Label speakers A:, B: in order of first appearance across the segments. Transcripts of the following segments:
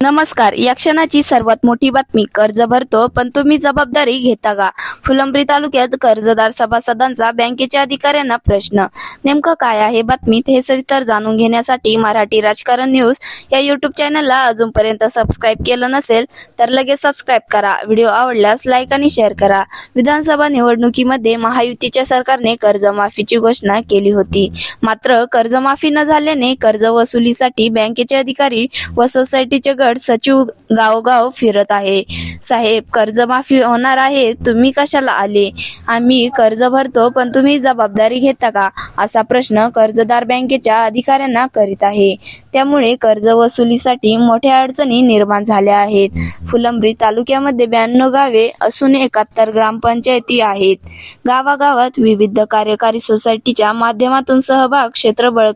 A: नमस्कार या क्षणाची सर्वात मोठी बातमी कर्ज भरतो पण तुम्ही जबाबदारी घेता का? फुलंब्री तालुक्यात कर्जदार सभासदांचा बँकेच्या अधिकाऱ्यांना प्रश्न. नेमकं काय आहे बातमीत हे सविस्तर जाणून घेण्यासाठी मराठी राजकारण न्यूज या युट्यूब चॅनलला अजूनपर्यंत सबस्क्राईब केलं नसेल तर लगेच सबस्क्राईब करा. व्हिडिओ आवडल्यास लाईक आणि शेअर करा. विधानसभा निवडणुकीमध्ये महायुतीच्या सरकारने कर्जमाफीची घोषणा केली होती. मात्र कर्जमाफी न झाल्याने कर्ज वसुलीसाठी बँकेचे अधिकारी व सोसायटीचे गट सचिव गावोगाव फिरत आहे. साहेब कर्जमाफी होणार आहे तुम्ही कशाला आले? आम्ही कर्ज भरतो पण तुम्ही जबाबदारी घेता का? असा प्रश्न कर्जदार बँकेच्या अधिकाऱ्यांना करीत आहे. त्यामुळे कर्ज वसुलीसाठी मोठ्या अडचणी निर्माण झाल्या आहेत. फुलंब्री तालुक्यामध्ये ब्याण्णव गावे असून एकाहत्तर ग्रामपंचायती आहेत. गावागावात विविध कार्यकारी सोसायटीच्या माध्यमातून सहभाग क्षेत्र बळ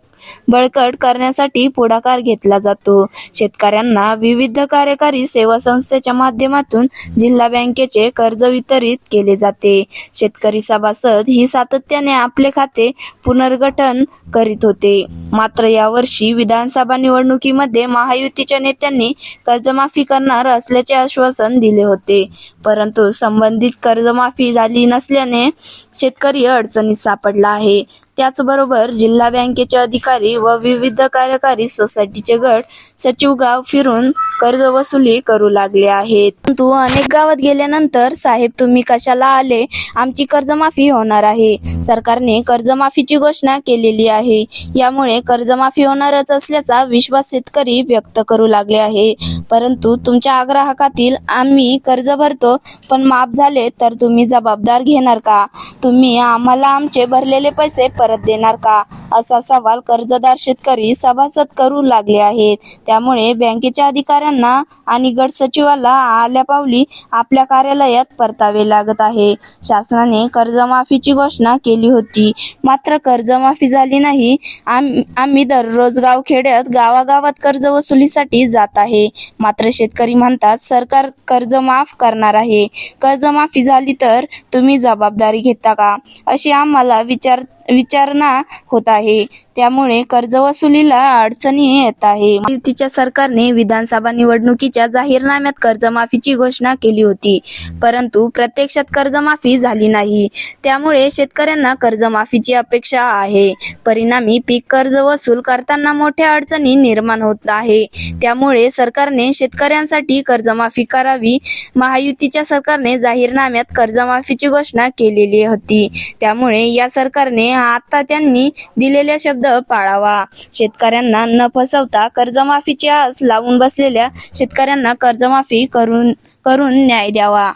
A: बळकट करण्यासाठी पुढाकार घेतला जातो. शेतकऱ्यांना विविध कार्यकारी सेवा संस्थेच्या माध्यमातून जिल्हा बँकेचे कर्ज वितरित केले जाते. शेतकरी सभासद ही सातत्याने आपले खाते पुनर्गठन करीत होते. मात्र यावर्षी विधानसभा निवडणुकीमध्ये महायुतीच्या नेत्यांनी कर्जमाफी करणार असल्याचे आश्वासन दिले होते. परंतु संबंधित कर्जमाफी झाली नसल्याने शेतकरी अडचणीत सापडला आहे. त्याचबरोबर जिल्हा बँकेचे अधिकारी व विविध कार्यकारी सोसायटीचे गट सचिव गाव फिरून कर्ज वसुली करू लागले आहेत. परंतु अनेक गावात गेल्यानंतर साहेब तुम्ही कशाला आले? आमची कर्जमाफी होणार आहे. सरकारने कर्जमाफीची घोषणा केलेली आहे. यामुळे कर्जमाफी होणारच असल्याचा विश्वास शेतकरी व्यक्त करू लागले आहे. परंतु तुमच्या आग्राहकातील आम्ही कर्ज भरतो पण माफ झाले तर तुम्ही जबाबदार घेणार का? तुम्ही आम्हाला आमचे भरलेले पैसे परत देणार का? असा सवाल कर्जदार शेतकरी सभासद करू लागले आहेत. त्यामुळे बँकेच्या अधिकाऱ्यांना आणि गट सचिवाला आल्या पावली आपल्या कार्यालयात परतावे लागत आहे. शासनाने कर्जमाफीची घोषणा केली होती. मात्र कर्जमाफी झाली नाही. आम- आम्ही दररोज गावखेड्यात गावागावात कर्ज वसुलीसाठी जात आहे. मात्र शेतकरी म्हणतात सरकार कर्ज माफ करणार आहे. कर्जमाफी झाली तर तुम्ही जबाबदारी घेता का? अशी आम्हाला विचार विचारणा होत आहे. त्यामुळे कर्ज वसुलीला अडचणी येत आहे. युतीच्या सरकारने विधानसभा निवडणुकीच्या जाहीरनाम्यात कर्जमाफीची घोषणा केली होती. परंतु प्रत्यक्षात कर्जमाफी झाली नाही. त्यामुळे शेतकऱ्यांना कर्जमाफीची अपेक्षा आहे. परिणामी पीक कर्ज वसूल करताना मोठ्या अडचणी निर्माण होत आहे. त्यामुळे सरकारने शेतकऱ्यांसाठी कर्जमाफी करावी महायुतीच्या सरकारने जाहीरनाम्यात कर्जमाफीची घोषणा केलेली होती. त्यामुळे या सरकारने आता त्यांनी दिलेला शब्द पाळावा. शेतकऱ्यांना न फसवता कर्जमाफीची आस लावून बसलेल्या शेतकऱ्यांना कर्जमाफी करून करून न्याय द्यावा.